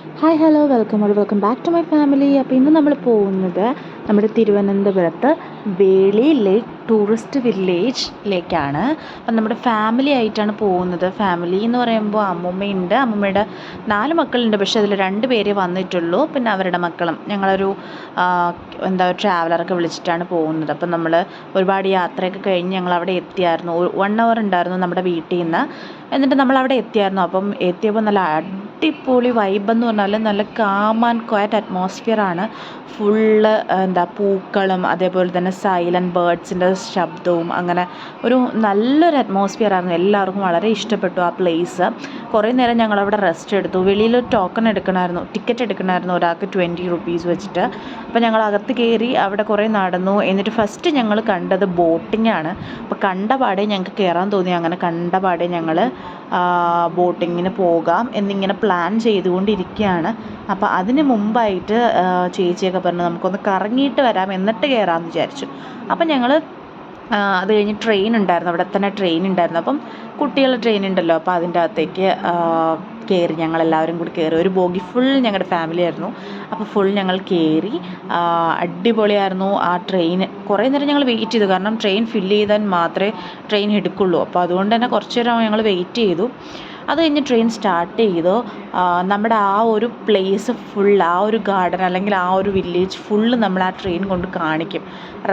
Hi hello welcome all welcome back to my family അപ്പോൾ ഇന്ന് നമ്മൾ പോകുന്നത് നമ്മുടെ തിരുവനന്തപുരത്ത് വേളി ലേക്ക് ടൂറിസ്റ്റ് വില്ലേജിലേക്കാണ് അപ്പം നമ്മുടെ ഫാമിലി ആയിട്ടാണ് പോകുന്നത്. ഫാമിലി എന്ന് പറയുമ്പോൾ അമ്മൂമ്മയുണ്ട്. അമ്മൂമ്മയുടെ നാല് മക്കളുണ്ട്. പക്ഷേ അതിൽ രണ്ട് പേരേ വന്നിട്ടുള്ളൂ. പിന്നെ അവരുടെ മക്കളും. ഞങ്ങളൊരു എന്താ ട്രാവലറൊക്കെ വിളിച്ചിട്ടാണ് പോകുന്നത്. അപ്പം നമ്മൾ ഒരുപാട് യാത്രയൊക്കെ കഴിഞ്ഞ് ഞങ്ങൾ അവിടെ എത്തിയായിരുന്നു വൺ അവർ ഉണ്ടായിരുന്നു നമ്മുടെ വീട്ടിൽ നിന്ന്. എന്നിട്ട് നമ്മൾ അവിടെ എത്തിയായിരുന്നു. അപ്പം എത്തിയപ്പോൾ നല്ല അടിപൊളി വൈബ് എന്ന് പറഞ്ഞാൽ നല്ല കാം ആൻഡ് ക്വയറ്റ് അറ്റ്മോസ്ഫിയർ ആണ്. ഫുള്ള് എന്താ പൂക്കളും അതേപോലെ തന്നെ സൈലന്റ് ബേർഡ്സിന്റെ ശബ്ദവും അങ്ങനെ ഒരു നല്ലൊരു അറ്റ്മോസ്ഫിയർ ആയിരുന്നു. എല്ലാവർക്കും വളരെ ഇഷ്ടപ്പെട്ടു ആ പ്ലേസ് കുറേ നേരം ഞങ്ങൾ അവിടെ റെസ്റ്റ് എടുത്തു. വെളിയിൽ ടോക്കൺ എടുക്കണമായിരുന്നു ടിക്കറ്റ് എടുക്കണമായിരുന്നു ഒരാൾക്ക് ട്വന്റി റുപ്പീസ് വെച്ചിട്ട്. അപ്പോൾ ഞങ്ങൾ അകത്ത് കയറി അവിടെ കുറേ നടന്നു. എന്നിട്ട് ഫസ്റ്റ് ഞങ്ങൾ കണ്ടത് ബോട്ടിംഗ് ആണ്. അപ്പോൾ കണ്ട പാടെ ഞങ്ങൾക്ക് കയറാൻ തോന്നി. അങ്ങനെ കണ്ട പാടെ ഞങ്ങൾ ബോട്ടിങ്ങിന് പോകാം എന്നിങ്ങനെ പ്ലാൻ ചെയ്തുകൊണ്ടിരിക്കുകയാണ്. അപ്പോൾ അതിന് മുമ്പായിട്ട് ചേച്ചിയൊക്കെ പറഞ്ഞു നമുക്കൊന്ന് കറങ്ങിയിട്ട് വരാം എന്നിട്ട് കയറാമെന്ന് വിചാരിച്ചു. അപ്പം ഞങ്ങൾ അത് കഴിഞ്ഞ് ട്രെയിൻ ഉണ്ടായിരുന്നു. അവിടെ തന്നെ ട്രെയിൻ ഉണ്ടായിരുന്നു. അപ്പം കുട്ടികളുടെ ട്രെയിൻ ഉണ്ടല്ലോ. അപ്പോൾ അതിന്റെ അകത്തേക്ക് കയറി ഞങ്ങളെല്ലാവരും കൂടി കയറി. ഒരു ബോഗി ഫുൾ ഞങ്ങളുടെ ഫാമിലി ആയിരുന്നു. അപ്പോൾ ഫുൾ ഞങ്ങൾ കയറി. അടിപൊളിയായിരുന്നു. ആ ട്രെയിൻ കുറേ നേരം ഞങ്ങൾ വെയിറ്റ് ചെയ്തു. കാരണം ട്രെയിൻ ഫില്ല് ചെയ്താൽ മാത്രമേ ട്രെയിൻ എടുക്കുള്ളൂ. അപ്പോൾ അതുകൊണ്ട് തന്നെ കുറച്ച് നേരം ഞങ്ങൾ വെയിറ്റ് ചെയ്തു. അത് കഴിഞ്ഞ് ട്രെയിൻ സ്റ്റാർട്ട് ചെയ്തു. നമ്മുടെ ആ ഒരു പ്ലേസ് ഫുൾ ആ ഒരു ഗാർഡൻ അല്ലെങ്കിൽ ആ ഒരു വില്ലേജ് ഫുള്ള് നമ്മൾ ആ ട്രെയിൻ കൊണ്ട് കാണിക്കും.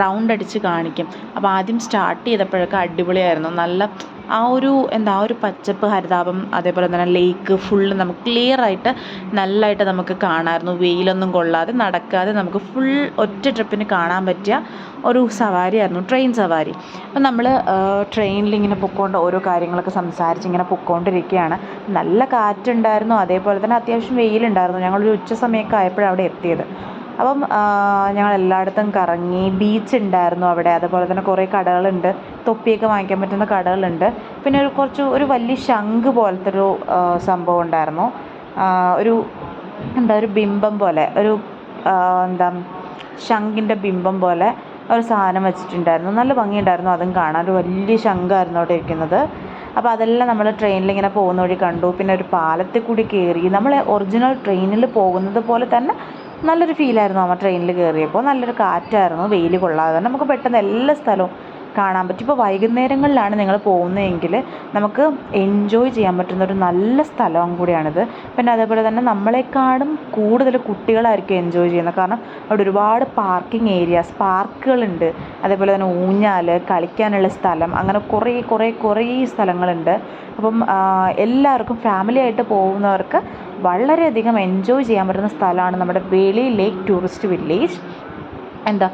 റൗണ്ട് അടിച്ച് കാണിക്കും. അപ്പോൾ ആദ്യം സ്റ്റാർട്ട് ചെയ്തപ്പോഴൊക്കെ അടിപൊളിയായിരുന്നു. നല്ല ആ ഒരു എന്താ ആ ഒരു പച്ചപ്പ് ഹരിതാപം അതേപോലെ തന്നെ ലേക്ക് ഫുള്ള് നമുക്ക് ക്ലിയർ ആയിട്ട് നല്ലതായിട്ട് നമുക്ക് കാണാമായിരുന്നു വെയിലൊന്നും കൊള്ളാതെ നടക്കാതെ നമുക്ക് ഫുൾ ഒറ്റ ട്രിപ്പിന് കാണാൻ പറ്റിയ ഒരു സവാരി ആയിരുന്നു ട്രെയിൻ സവാരി. അപ്പം നമ്മൾ ട്രെയിനിൽ ഇങ്ങനെ പൊക്കോണ്ട് ഓരോ കാര്യങ്ങളൊക്കെ സംസാരിച്ച് ഇങ്ങനെ പൊക്കോണ്ടിരിക്കുകയാണ് നല്ല കാറ്റുണ്ടായിരുന്നു അതേപോലെ തന്നെ അത്യാവശ്യം വെയിലുണ്ടായിരുന്നു. ഞങ്ങളൊരു ഉച്ച സമയമൊക്കെ ആയപ്പോഴാണ് അവിടെ എത്തിയത്. അപ്പം ഞങ്ങൾ എല്ലായിടത്തും കറങ്ങി ബീച്ച് ഉണ്ടായിരുന്നു അവിടെ. അതുപോലെ തന്നെ കുറേ കടകളുണ്ട്. തൊപ്പിയൊക്കെ വാങ്ങിക്കാൻ പറ്റുന്ന കടകളുണ്ട്. പിന്നെ ഒരു കുറച്ച് ഒരു വലിയ ശംഖ് പോലത്തെ ഒരു സംഭവം ഉണ്ടായിരുന്നു. ഒരു എന്താ ഒരു ബിംബം പോലെ ഒരു എന്താ ശംഖിന്റെ ബിംബം പോലെ ഒരു സാധനം വെച്ചിട്ടുണ്ടായിരുന്നു. നല്ല ഭംഗിയുണ്ടായിരുന്നു അതും കാണാൻ. ഒരു വലിയ ശംഖായിരുന്നു അവിടെ ഇരിക്കുന്നത്. അപ്പോൾ അതെല്ലാം നമ്മൾ ട്രെയിനിൽ ഇങ്ങനെ പോകുന്ന വഴി കണ്ടു. പിന്നെ ഒരു പാലത്തിൽ കൂടി കയറി. നമ്മൾ ഒറിജിനൽ ട്രെയിനിൽ പോകുന്നത് പോലെ തന്നെ നല്ലൊരു ഫീലായിരുന്നു നമ്മൾ ട്രെയിനിൽ കയറിയപ്പോൾ. നല്ലൊരു കാറ്റായിരുന്നു. വെയിൽ കൊള്ളാതെ നമുക്ക് പെട്ടെന്ന് എല്ലാ സ്ഥലവും കാണാൻ പറ്റും. ഇപ്പോൾ വൈകുന്നേരങ്ങളിലാണ് നിങ്ങൾ പോകുന്നതെങ്കിൽ നമുക്ക് എൻജോയ് ചെയ്യാൻ പറ്റുന്ന ഒരു നല്ല സ്ഥലവും കൂടിയാണിത്. പിന്നെ അതേപോലെ തന്നെ നമ്മളെക്കാളും കൂടുതൽ കുട്ടികളായിരിക്കും എൻജോയ് ചെയ്യുന്നത്. കാരണം അവിടെ ഒരുപാട് പാർക്കിംഗ് ഏരിയാസ് പാർക്കുകളുണ്ട് അതേപോലെ തന്നെ ഊഞ്ഞാൽ കളിക്കാനുള്ള സ്ഥലം അങ്ങനെ കുറേ കുറേ കുറേ സ്ഥലങ്ങളുണ്ട്. അപ്പം എല്ലാവർക്കും ഫാമിലി ആയിട്ട് പോകുന്നവർക്ക് വളരെയധികം എൻജോയ് ചെയ്യാൻ പറ്റുന്ന സ്ഥലമാണ് നമ്മുടെ വേളി ലേക്ക് ടൂറിസ്റ്റ് വില്ലേജ് എന്താ?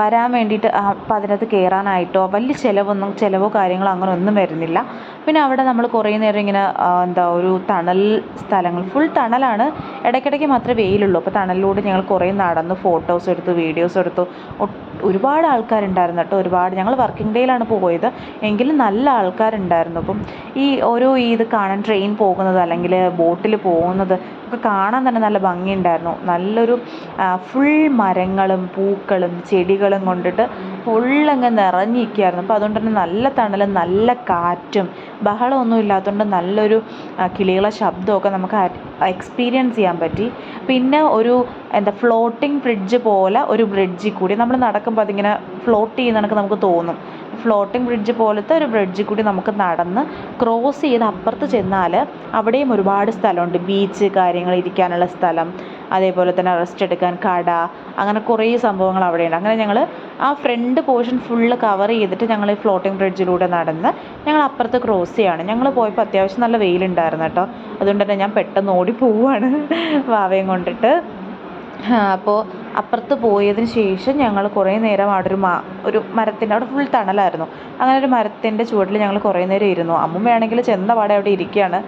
വരാൻ വേണ്ടിയിട്ട് അപ്പം അതിനകത്ത് കയറാനായിട്ടോ വലിയ ചിലവൊന്നും ചിലവോ കാര്യങ്ങളോ അങ്ങനെ ഒന്നും വരുന്നില്ല. പിന്നെ അവിടെ നമ്മൾ കുറേ നേരം ഇങ്ങനെ എന്താ ഒരു തണൽ സ്ഥലങ്ങൾ ഫുൾ തണലാണ്. ഇടയ്ക്കിടയ്ക്ക് മാത്രമേ വെയിലുള്ളൂ. അപ്പോൾ തണലിലൂടെ ഞങ്ങൾ കുറേ നടന്ന് ഫോട്ടോസ് എടുത്തു വീഡിയോസ് എടുത്തു. ഒരുപാട് ആൾക്കാരുണ്ടായിരുന്നു കേട്ടോ ഒരുപാട്. ഞങ്ങൾ വർക്കിംഗ് ഡേയിലാണ് പോയത്. എങ്കിലും നല്ല ആൾക്കാരുണ്ടായിരുന്നു. അപ്പം ഈ ഓരോ ഈ ഇത് കാണാൻ ട്രെയിൻ പോകുന്നത് അല്ലെങ്കിൽ ബോട്ടിൽ പോകുന്നത് ഒക്കെ കാണാൻ തന്നെ നല്ല ഭംഗിയുണ്ടായിരുന്നു. നല്ലൊരു ഫുൾ മരങ്ങളും പൂക്കളും ചെടികളും കൊണ്ടിട്ട് ഫുള്ളങ്ങ് നിറഞ്ഞിരിക്കുകയായിരുന്നു. അപ്പോൾ അതുകൊണ്ട് തന്നെ നല്ല തണലും നല്ല കാറ്റും ബഹളമൊന്നും ഇല്ലാത്തതുകൊണ്ട് നല്ലൊരു കിളികളെ ശബ്ദമൊക്കെ നമുക്ക് എക്സ്പീരിയൻസ് ചെയ്യാൻ പറ്റി. പിന്നെ ഒരു എന്താ ഫ്ലോട്ടിംഗ് ബ്രിഡ്ജ് പോലെ ഒരു ബ്രിഡ്ജിൽ കൂടി. നമ്മൾ നടക്കുമ്പോൾ അതിങ്ങനെ ഫ്ലോട്ട് ചെയ്യുന്ന കണക്ക് നമുക്ക് തോന്നും. ഫ്ലോട്ടിംഗ് ബ്രിഡ്ജ് പോലത്തെ ഒരു ബ്രിഡ്ജിൽ കൂടി നമുക്ക് നടന്ന് ക്രോസ് ചെയ്ത് അപ്പുറത്ത് ചെന്നാൽ അവിടെയും ഒരുപാട് സ്ഥലമുണ്ട്. ബീച്ച് കാര്യങ്ങൾ ഇരിക്കാനുള്ള സ്ഥലം അതേപോലെ തന്നെ റെസ്റ്റ് എടുക്കാൻ കട അങ്ങനെ കുറേ സംഭവങ്ങൾ അവിടെയുണ്ട്. അങ്ങനെ ഞങ്ങൾ ആ ഫ്രണ്ട് പോർഷൻ ഫുള്ള് കവർ ചെയ്തിട്ട് ഞങ്ങൾ ഈ ഫ്ലോട്ടിംഗ് ബ്രിഡ്ജിലൂടെ നടന്ന് ഞങ്ങൾ അപ്പുറത്ത് ക്രോസ് ചെയ്യാണ്. ഞങ്ങൾ പോയപ്പോൾ അത്യാവശ്യം നല്ല വെയിലുണ്ടായിരുന്നു കേട്ടോ. അതുകൊണ്ട് തന്നെ ഞാൻ പെട്ടെന്ന് ഓടി പോവുകയാണ് വാവയും കൊണ്ടിട്ട്. അപ്പോൾ അപ്പുറത്ത് പോയതിന് ശേഷം ഞങ്ങൾ കുറേ നേരം അവിടെ ഒരു മാ ഒരു മരത്തിന്റെ അവിടെ ഫുൾ തണലായിരുന്നു. അങ്ങനെ ഒരു മരത്തിന്റെ ചുവട്ടിൽ ഞങ്ങൾ കുറേ നേരം ഇരുന്നു. അമ്മൂമ്മയാണെങ്കിൽ ചെന്ന പാടെ അവിടെ ഇരിക്കുകയാണ്.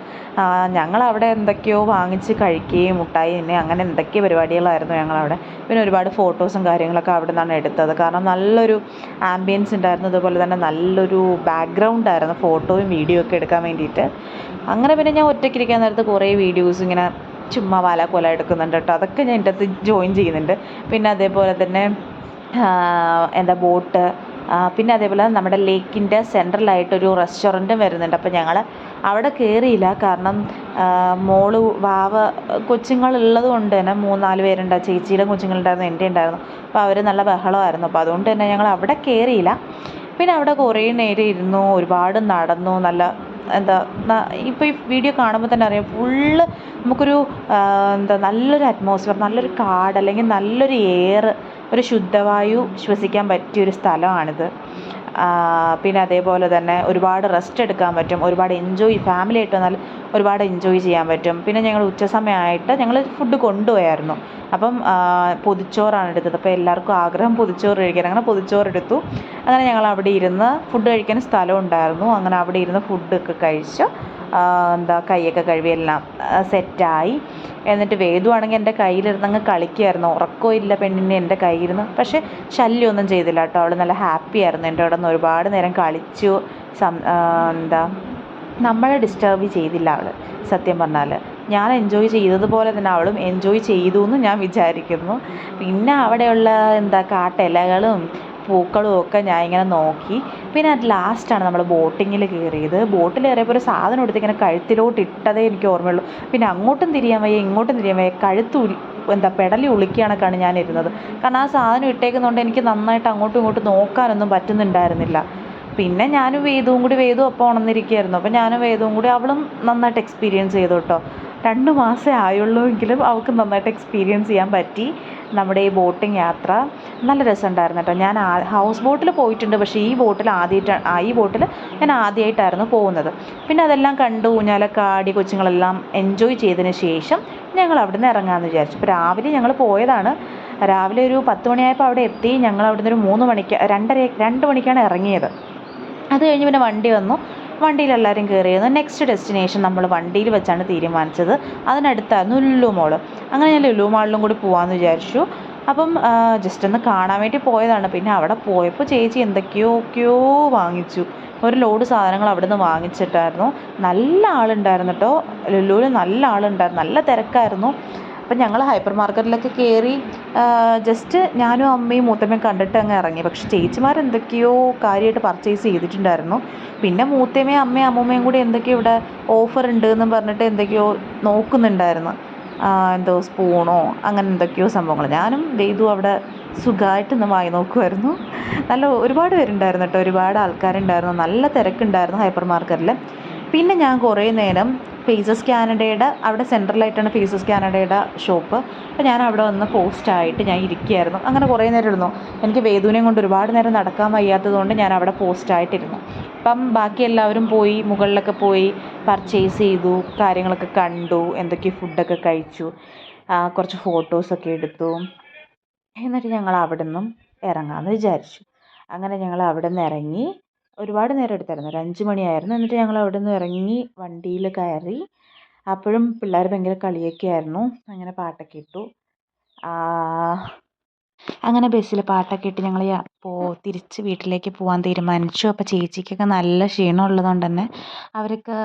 ഞങ്ങൾ അവിടെ എന്തൊക്കെയോ വാങ്ങിച്ച് കഴിക്കുകയും മുട്ടായി തന്നെ അങ്ങനെ എന്തൊക്കെയോ പരിപാടികളായിരുന്നു ഞങ്ങളവിടെ പിന്നെ ഒരുപാട് ഫോട്ടോസും കാര്യങ്ങളൊക്കെ അവിടെ നിന്നാണ് എടുത്തത്. കാരണം നല്ലൊരു ആംബിയൻസ് ഉണ്ടായിരുന്നു. അതുപോലെ തന്നെ നല്ലൊരു ബാക്ക്ഗ്രൗണ്ട് ആയിരുന്നു ഫോട്ടോയും വീഡിയോ ഒക്കെ എടുക്കാൻ വേണ്ടിയിട്ട്. അങ്ങനെ പിന്നെ ഞാൻ ഒറ്റയ്ക്കിരിക്കാൻ നേരത്ത് കുറേ വീഡിയോസ് ഇങ്ങനെ ചുമ്മാ വാലാക്കോല കൊല എടുക്കുന്നുണ്ട് കേട്ടോ അതൊക്കെ ഞാൻ എന്റെ അകത്ത് ജോയിൻ ചെയ്യുന്നുണ്ട്. പിന്നെ അതേപോലെ തന്നെ എന്താ ബോട്ട് പിന്നെ അതേപോലെ നമ്മുടെ ലേക്കിന്റെ സെൻട്രലായിട്ടൊരു റെസ്റ്റോറന്റും വരുന്നുണ്ട്. അപ്പോൾ ഞങ്ങൾ അവിടെ കയറിയില്ല കാരണം മോൾ വാവ കൊച്ചുങ്ങളുള്ളത് കൊണ്ട് തന്നെ മൂന്നാൽ പേരുണ്ട്. ചേച്ചിയുടെ കൊച്ചുങ്ങളുണ്ടായിരുന്നു എന്റെ ഉണ്ടായിരുന്നു. അപ്പോൾ അവർ നല്ല ബഹളമായിരുന്നു. അപ്പോൾ അതുകൊണ്ട് തന്നെ ഞങ്ങൾ അവിടെ കയറിയില്ല പിന്നെ അവിടെ കുറേ നേരം ഇരുന്നു ഒരുപാട് നടന്നു നല്ല എന്താ ഇപ്പോൾ ഈ വീഡിയോ കാണുമ്പോൾ തന്നെ അറിയാം ഫുള്ള് നമുക്കൊരു എന്താ നല്ലൊരു അറ്റ്മോസ്ഫിയർ നല്ലൊരു കാട് അല്ലെങ്കിൽ നല്ലൊരു എയർ ഒരു ശുദ്ധവായു ശ്വസിക്കാൻ പറ്റിയൊരു സ്ഥലമാണിത്. പിന്നെ അതേപോലെ തന്നെ ഒരുപാട് റെസ്റ്റ് എടുക്കാൻ പറ്റും ഒരുപാട് എൻജോയ് ഫാമിലി ആയിട്ട് വന്നാൽ ഒരുപാട് എൻജോയ് ചെയ്യാൻ പറ്റും. പിന്നെ ഞങ്ങൾ ഉച്ച സമയമായിട്ട് ഞങ്ങൾ ഫുഡ് കൊണ്ടുപോയായിരുന്നു. അപ്പം പൊതിച്ചോറാണ് എടുത്തത്. അപ്പോൾ എല്ലാവർക്കും ആഗ്രഹം പൊതിച്ചോറ് കഴിക്കാൻ. അങ്ങനെ പൊതിച്ചോറ് എടുത്തു. അങ്ങനെ ഞങ്ങൾ അവിടെ ഇരുന്ന് ഫുഡ് കഴിക്കാൻ സ്ഥലം ഉണ്ടായിരുന്നു. അങ്ങനെ അവിടെ ഇരുന്ന് ഫുഡൊക്കെ കഴിച്ച്. എന്താ കൈയൊക്കെ കഴുകി എല്ലാം സെറ്റായി. എന്നിട്ട് വേദുവാണെങ്കിൽ എന്റെ കയ്യിലിരുന്ന് അങ്ങ് കളിക്കുമായിരുന്നു ഉറക്കമില്ല പെണ്ണിന് എന്റെ കയ്യിലിരുന്ന്. പക്ഷേ ശല്യമൊന്നും ചെയ്തില്ല കേട്ടോ. അവൾ നല്ല ഹാപ്പി ആയിരുന്നു. എന്റെ അവിടെ നിന്ന് ഒരുപാട് നേരം കളിച്ചു. സം എന്താ നമ്മളെ ഡിസ്റ്റർബ് ചെയ്തില്ല അവൾ സത്യം പറഞ്ഞാൽ. ഞാൻ എൻജോയ് ചെയ്തതുപോലെ തന്നെ അവളും എൻജോയ് ചെയ്തു എന്ന് ഞാൻ വിചാരിക്കുന്നു. പിന്നെ അവിടെയുള്ള എന്താ കാട്ടിലകളും പൂക്കളും ഒക്കെ ഞാൻ ഇങ്ങനെ നോക്കി. പിന്നെ അറ്റ് ലാസ്റ്റാണ് നമ്മൾ ബോട്ടിങ്ങിൽ കയറിയത്. ബോട്ടിൽ കയറിയപ്പോൾ ഒരു സാധനം എടുത്ത് ഇങ്ങനെ കഴുത്തിലോട്ട് ഇട്ടതേ എനിക്ക് ഓർമ്മയുള്ളൂ. പിന്നെ അങ്ങോട്ടും തിരിയാൻ വയ്യ ഇങ്ങോട്ടും തിരിയാൻ വയ്യ. കഴുത്ത് എന്താ പെടലി ഉളിക്കുകയാണൊക്കെയാണ് ഞാൻ ഇരുന്നത്. കാരണം ആ സാധനം ഇട്ടേക്കുന്നതുകൊണ്ട് എനിക്ക് നന്നായിട്ട് അങ്ങോട്ടും ഇങ്ങോട്ടും നോക്കാനൊന്നും പറ്റുന്നുണ്ടായിരുന്നില്ല. പിന്നെ ഞാനും വേദവും കൂടി വേദു അപ്പോൾ ഉണർന്നിരിക്കുകയായിരുന്നു. അപ്പോൾ ഞാനും വേദവും കൂടി അവളും നന്നായിട്ട് എക്സ്പീരിയൻസ് ചെയ്തു കേട്ടോ. രണ്ട് മാസമേ ആയുള്ളൂ എങ്കിലും അവൾക്ക് നന്നായിട്ട് എക്സ്പീരിയൻസ് ചെയ്യാൻ പറ്റി. നമ്മുടെ ഈ ബോട്ടിങ് യാത്ര നല്ല രസമുണ്ടായിരുന്നു കേട്ടോ. ഞാൻ ഹൗസ് ബോട്ടിൽ പോയിട്ടുണ്ട്. പക്ഷേ ഈ ബോട്ടിൽ ആദ്യമായിട്ട് ഈ ബോട്ടിൽ ഞാൻ ആദ്യമായിട്ടായിരുന്നു പോകുന്നത്. പിന്നെ അതെല്ലാം കണ്ടു ഊഞ്ഞാലൊക്കെ ആടി കൊച്ചുങ്ങളെല്ലാം എൻജോയ് ചെയ്തതിന് ശേഷം ഞങ്ങൾ അവിടെ നിന്ന് ഇറങ്ങാമെന്ന് വിചാരിച്ചു. അപ്പോൾ രാവിലെ ഞങ്ങൾ പോയതാണ്. രാവിലെ ഒരു പത്ത് മണിയായപ്പോൾ അവിടെ എത്തി. ഞങ്ങൾ അവിടെ നിന്ന് ഒരു മൂന്ന് മണിക്ക് രണ്ടര രണ്ട് മണിക്കാണ് ഇറങ്ങിയത്. അത് കഴിഞ്ഞ് പിന്നെ വണ്ടി വന്നു. വണ്ടിയിൽ എല്ലാവരും കയറിയിരുന്നു. നെക്സ്റ്റ് ഡെസ്റ്റിനേഷൻ നമ്മൾ വണ്ടിയിൽ വെച്ചാണ് തീരുമാനിച്ചത്. അതിനടുത്തായിരുന്നു ലുല്ലു മോൾ അങ്ങനെ ഞാൻ ലുലു മാളിലും കൂടി പോകാമെന്ന് വിചാരിച്ചു. അപ്പം ജസ്റ്റ് ഒന്ന് കാണാൻ വേണ്ടി പോയതാണ്. പിന്നെ അവിടെ പോയപ്പോൾ ചേച്ചി എന്തൊക്കെയോ ഒക്കെയോ വാങ്ങിച്ചു. ഒരു ലോഡ് സാധനങ്ങൾ അവിടെ നിന്ന് വാങ്ങിച്ചിട്ടായിരുന്നു. നല്ല ആളുണ്ടായിരുന്നു കേട്ടോ ലുലുവിൽ നല്ല ആളുണ്ടായിരുന്നു. നല്ല തിരക്കായിരുന്നു. അപ്പം ഞങ്ങൾ ഹൈപ്പർ മാർക്കറ്റിലൊക്കെ കയറി ജസ്റ്റ് ഞാനും അമ്മയും മൂത്തമ്മയും കണ്ടിട്ട് അങ്ങ് ഇറങ്ങി. പക്ഷെ ചേച്ചിമാർ എന്തൊക്കെയോ കാര്യമായിട്ട് പർച്ചേസ് ചെയ്തിട്ടുണ്ടായിരുന്നു. പിന്നെ മൂത്തമ്മയും അമ്മയും അമ്മൂമ്മയും കൂടി എന്തൊക്കെയോ ഇവിടെ ഓഫർ ഉണ്ട് എന്ന് പറഞ്ഞിട്ട് എന്തൊക്കെയോ നോക്കുന്നുണ്ടായിരുന്നു. എന്തോ സ്പൂണോ അങ്ങനെ എന്തൊക്കെയോ സംഭവങ്ങൾ. ഞാനും ദൈതു അവിടെ സുഖമായിട്ടൊന്ന് വാങ്ങി നോക്കുമായിരുന്നു. നല്ല ഒരുപാട് പേരുണ്ടായിരുന്നു കേട്ടോ. ഒരുപാട് ആൾക്കാരുണ്ടായിരുന്നു. നല്ല തിരക്കുണ്ടായിരുന്നു ഹൈപ്പർ മാർക്കറ്റിൽ പിന്നെ ഞാൻ കുറേ നേരം ഫേസസ് കാനഡയുടെ അവിടെ സെൻട്രലായിട്ടാണ് ഫേസസ് കാനഡയുടെ ഷോപ്പ് അപ്പോൾ ഞാൻ അവിടെ വന്ന് പോസ്റ്റായിട്ട് ഞാൻ ഇരിക്കുകയായിരുന്നു. അങ്ങനെ കുറേ നേരം ഇരുന്നു. എനിക്ക് വേദുവിനെയും കൊണ്ട് ഒരുപാട് നേരം നടക്കാൻ വയ്യാത്തത് കൊണ്ട് ഞാൻ അവിടെ പോസ്റ്റായിട്ടിരുന്നു അപ്പം ബാക്കി എല്ലാവരും പോയി മുകളിലൊക്കെ പോയി പർച്ചേസ് ചെയ്തു കാര്യങ്ങളൊക്കെ കണ്ടു എന്തൊക്കെ ഫുഡൊക്കെ കഴിച്ചു കുറച്ച് ഫോട്ടോസൊക്കെ എടുത്തു. എന്നിട്ട് ഞങ്ങൾ അവിടെ നിന്നും ഇറങ്ങാമെന്ന് വിചാരിച്ചു. അങ്ങനെ ഞങ്ങൾ അവിടെ നിന്ന് ഇറങ്ങി ഒരുപാട് നേരം എടുത്തായിരുന്നു. ഒരു അഞ്ച് മണിയായിരുന്നു. എന്നിട്ട് ഞങ്ങൾ അവിടെ നിന്ന് ഇറങ്ങി വണ്ടിയിൽ കയറി. അപ്പോഴും പിള്ളേർ ഭയങ്കര കളിയൊക്കെ ആയിരുന്നു. അങ്ങനെ പാട്ടൊക്കെ ഇട്ടു. അങ്ങനെ ബസ്സിൽ പാട്ടൊക്കെ ഇട്ട് ഞങ്ങൾ പോ തിരിച്ച് വീട്ടിലേക്ക് പോകാൻ തീരുമാനിച്ചു. അപ്പോൾ ചേച്ചിക്കൊക്കെ നല്ല ക്ഷീണം ഉള്ളതുകൊണ്ട് തന്നെ അവരൊക്കെ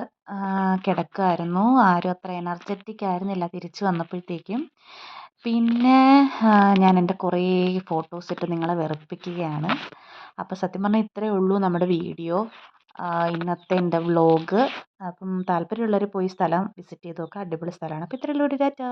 കിടക്കുമായിരുന്നു ആരും അത്ര എനർജറ്റിക് ആയിരുന്നില്ല. തിരിച്ച് വന്നപ്പോഴത്തേക്കും. പിന്നെ ഞാൻ എന്റെ കുറേ ഫോട്ടോസ് ഇട്ട് നിങ്ങളെ വെറുപ്പിക്കുകയാണ്. അപ്പോൾ സത്യം പറഞ്ഞാൽ ഇത്രയേ ഉള്ളൂ നമ്മുടെ വീഡിയോ. ഇന്നത്തെ എന്റെ വ്ലോഗ്. അപ്പം താല്പര്യമുള്ളവർ പോയി സ്ഥലം വിസിറ്റ് ചെയ്ത് നോക്കുക അടിപൊളി സ്ഥലമാണ്. അപ്പോൾ ഇത്രയേ ഉള്ളൂ. ടാറ്റാ.